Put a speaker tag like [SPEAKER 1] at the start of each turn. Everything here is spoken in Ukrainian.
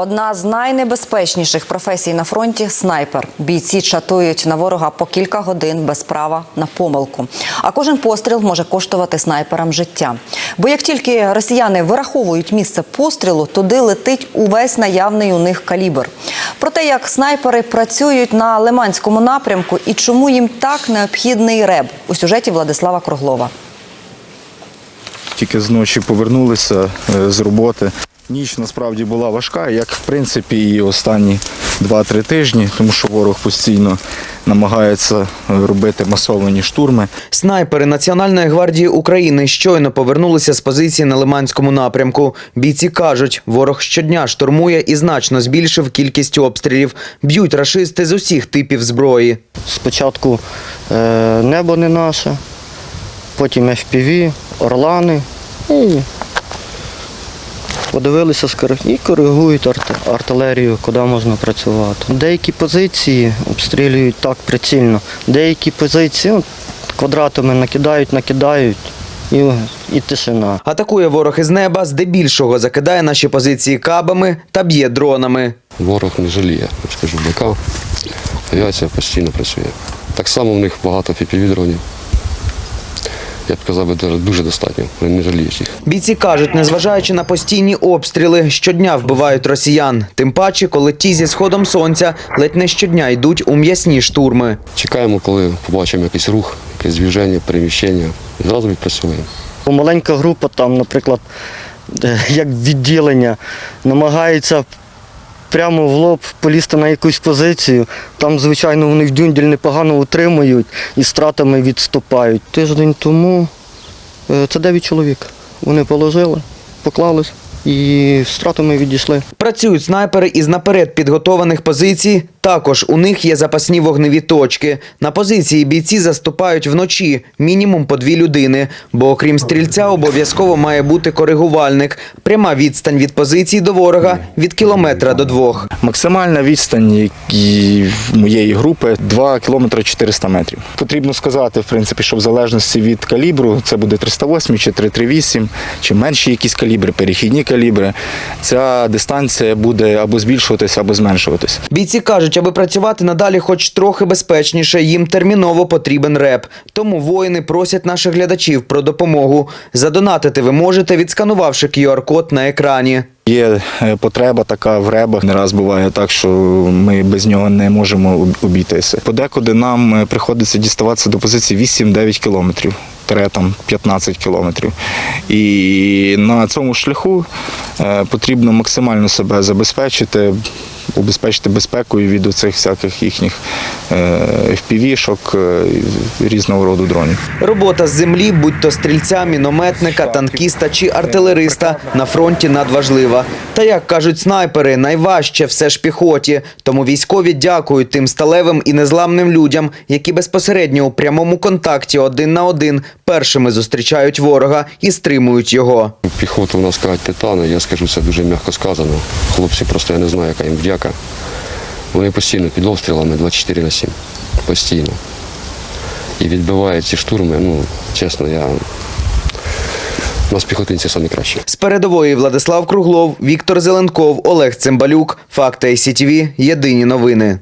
[SPEAKER 1] Одна з найнебезпечніших професій на фронті снайпер. Бійці чатують на ворога по кілька годин без права на помилку. А кожен постріл може коштувати снайперам життя. Бо як тільки росіяни вираховують місце пострілу, туди летить увесь наявний у них калібр. Про те, як снайпери працюють на Лиманському напрямку і чому їм так необхідний реб у сюжеті Владислава Круглова.
[SPEAKER 2] Тільки зночі повернулися е, з роботи. Ніч насправді була важка, як в принципі і останні 2-3 тижні, тому що ворог постійно намагається робити масовані штурми.
[SPEAKER 3] Снайпери Національної гвардії України щойно повернулися з позиції на Лиманському напрямку. Бійці кажуть, ворог щодня штурмує і значно збільшив кількість обстрілів. Б'ють рашисти з усіх типів зброї.
[SPEAKER 4] Спочатку е, небо не наше, потім FPV, орлани і подивилися скор- і коригують артилерію, куди можна працювати. Деякі позиції обстрілюють так прицільно, деякі позиції от, квадратами накидають, накидають і, і тишина.
[SPEAKER 3] Атакує ворог із неба, здебільшого закидає наші позиції кабами та б'є дронами.
[SPEAKER 5] Ворог не жаліє, я скажу, БК. Авіація постійно працює. Так само в них багато фіпівідронів. Я б казав, би, дуже достатньо. Вони не жаліють їх.
[SPEAKER 3] Бійці кажуть, незважаючи на постійні обстріли, щодня вбивають росіян. Тим паче, коли ті зі сходом сонця ледь не щодня йдуть у м'ясні штурми.
[SPEAKER 5] Чекаємо, коли побачимо якийсь рух, якесь движення, переміщення. І зразу відпрацьовуємо.
[SPEAKER 4] Маленька група, там, наприклад, е, як відділення, намагається прямо в лоб полізти на якусь позицію. Там, звичайно, вони в дюндель непогано утримують і стратами відступають. Тиждень тому е, це 9 чоловік. Вони положили, поклались і стратами відійшли.
[SPEAKER 3] Працюють снайпери із наперед підготованих позицій. Також у них є запасні вогневі точки. На позиції бійці заступають вночі, мінімум по дві людини. Бо окрім стрільця, обов'язково має бути коригувальник. Пряма відстань від позицій до ворога від кілометра до двох.
[SPEAKER 2] Максимальна відстань моєї групи 2 кілометри 400 метрів. Потрібно сказати, в принципі, що в залежності від калібру, це буде 308 чи 338, чи менші якісь калібри, перехідні калібри, ця дистанція буде або збільшуватися, або зменшуватися.
[SPEAKER 3] Бійці кажуть, аби працювати надалі хоч трохи безпечніше, їм терміново потрібен реп. Тому воїни просять наших глядачів про допомогу. Задонатити ви можете, відсканувавши QR-код на екрані.
[SPEAKER 2] Є е, потреба така в ребах. Не раз буває так, що ми без нього не можемо обійтися. Подекуди нам е, приходиться діставатися до позиції 8-9 кілометрів. тире Там 15 кілометрів. І на цьому шляху е, потрібно максимально себе забезпечити, убезпечити безпекою від оцих всяких їхніх е, FPV-шок, е, і різного роду дронів.
[SPEAKER 3] Робота з землі, будь то стрільця, мінометника, танкіста чи артилериста, на фронті надважлива. Та як кажуть снайпери, найважче все ж піхоті. Тому військові дякують тим сталевим і незламним людям, які безпосередньо у прямому контакті один на один першими зустрічають ворога і стримують його.
[SPEAKER 5] Піхоту у нас кажуть титани, я скажу це дуже м'яко сказано. Хлопці просто я не знаю, яка їм вдяка. Вони постійно під обстрілами 24 на 7. Постійно. І відбивають ці штурми, ну, чесно, я. Нас піхотинці самі кращі.
[SPEAKER 3] З передової Владислав Круглов, Віктор Зеленков, Олег Цимбалюк. Факти ICTV. Єдині новини.